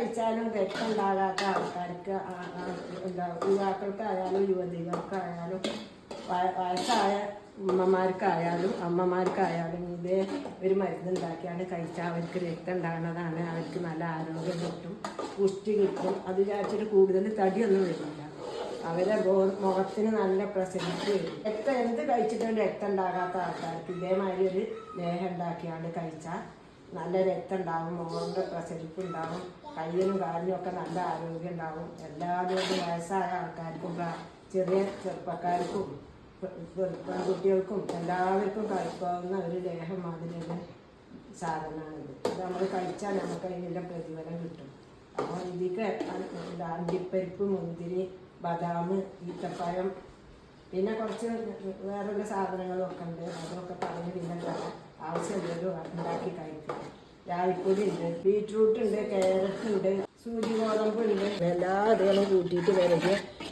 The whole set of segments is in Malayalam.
കഴിച്ചാലും രക്തം ഉണ്ടാകാത്ത ആൾക്കാർക്ക് എന്താ യുവാക്കൾക്കായാലും യുവതികൾക്കായാലും വയ- വയസ്സായ ഉമ്മമാർക്കായാലും അമ്മമാർക്കായാലും ഇതേ ഒരു മരുന്ന് ഉണ്ടാക്കിയാണ് കഴിച്ചാൽ അവർക്ക് രക്തം ഉണ്ടാകുന്നതാണ് അവർക്ക് നല്ല ആരോഗ്യം കിട്ടും പുഷ്ടി കിട്ടും. അത് വിചാരിച്ചിട്ട് കൂടുതൽ തടിയൊന്നും വരുന്നില്ല. അവരെ മുഖത്തിന് നല്ല പ്രസരിപ്പ് വരും. രക്തം എന്ത് കഴിച്ചിട്ടും രക്തം ഉണ്ടാകാത്ത ആൾക്കാർക്ക് ഇതേമാതിരി ഒരു ലേഹം ഉണ്ടാക്കിയാണ് കഴിച്ചാൽ നല്ല രക്തം ഉണ്ടാവും പ്രസരിപ്പ് ഉണ്ടാവും കയ്യിനും കാലിനും ഒക്കെ നല്ല ആരോഗ്യം ഉണ്ടാവും എല്ലാവരും വയസ്സായ ആൾക്കാർക്കും ചെറിയ ചെറുപ്പക്കാർക്കും പെൺകുട്ടികൾക്കും എല്ലാവർക്കും കഴിക്കാവുന്ന ഒരു ലേഹം മാതിരിയുള്ള സാധനമാണിത്. ഇത് നമ്മൾ കഴിച്ചാൽ നമുക്ക് അതിനെല്ലാം പ്രതിഫലം കിട്ടും. അപ്പോൾ ഇതിക്ക് അണ്ടിപ്പരിപ്പ് മുന്തിരി ബദാം ഈത്തപ്പഴം പിന്നെ കുറച്ച് വേറെയുള്ള സാധനങ്ങളും ഒക്കെ ഉണ്ട്. അതൊക്കെ പറഞ്ഞ് പിന്നെ. ആവശ്യമുള്ളൊരു ഉണ്ടാക്കി കഴിക്കും രാവിപ്പൊടി ഉണ്ട്. ബീട്രൂട്ട് ഉണ്ട് ക്യാരറ്റ് ഉണ്ട് സൂര്യഗോതമ്പ് ഉണ്ട്. എല്ലാ ഇതുകളും കൂട്ടിയിട്ട് വരുന്ന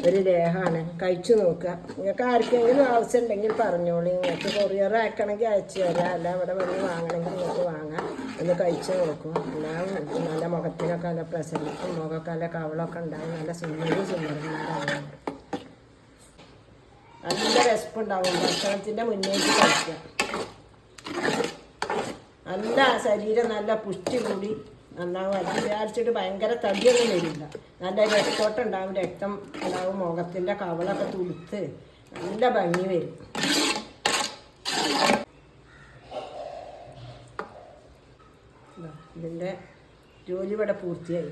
ഒരു ലേഹമാണ് കഴിച്ചു നോക്കുക. നിങ്ങൾക്ക് ആർക്കെങ്കിലും ആവശ്യം ഉണ്ടെങ്കിൽ പറഞ്ഞോളി. നിങ്ങൾക്ക് കൊറിയർ അയക്കണമെങ്കിൽ അയച്ചു തരാം. അല്ല ഇവിടെ വന്ന് വാങ്ങണമെങ്കിൽ നിങ്ങൾക്ക് വാങ്ങാം. ഒന്ന് കഴിച്ചു നോക്കും. എല്ലാം നല്ല മുഖത്തിനൊക്കെ നല്ല പ്രസരിപ്പും മുഖമൊക്കെ നല്ല കവളൊക്കെ ഉണ്ടാവും. നല്ല സുന്ദരി സുന്ദരന്മാരാണ് നല്ല വിശപ്പുണ്ടാവും ഭക്ഷണത്തിന്റെ മുന്നേക്ക് കഴിക്കുക. നല്ല ശരീരം നല്ല പുഷ്ടി കൂടി നന്നാവും അത് വിചാരിച്ചിട്ട് ഭയങ്കര തടിയൊന്നും വരില്ല. നല്ല രക്തോട്ടം ഉണ്ടാവും രക്തം ഉണ്ടാവും മുഖത്തിന്റെ കവളൊക്കെ തുളുത്ത് നല്ല ഭംഗി വരും. ഇതിന്റെ ജോലി ഇവിടെ പൂർത്തിയായി.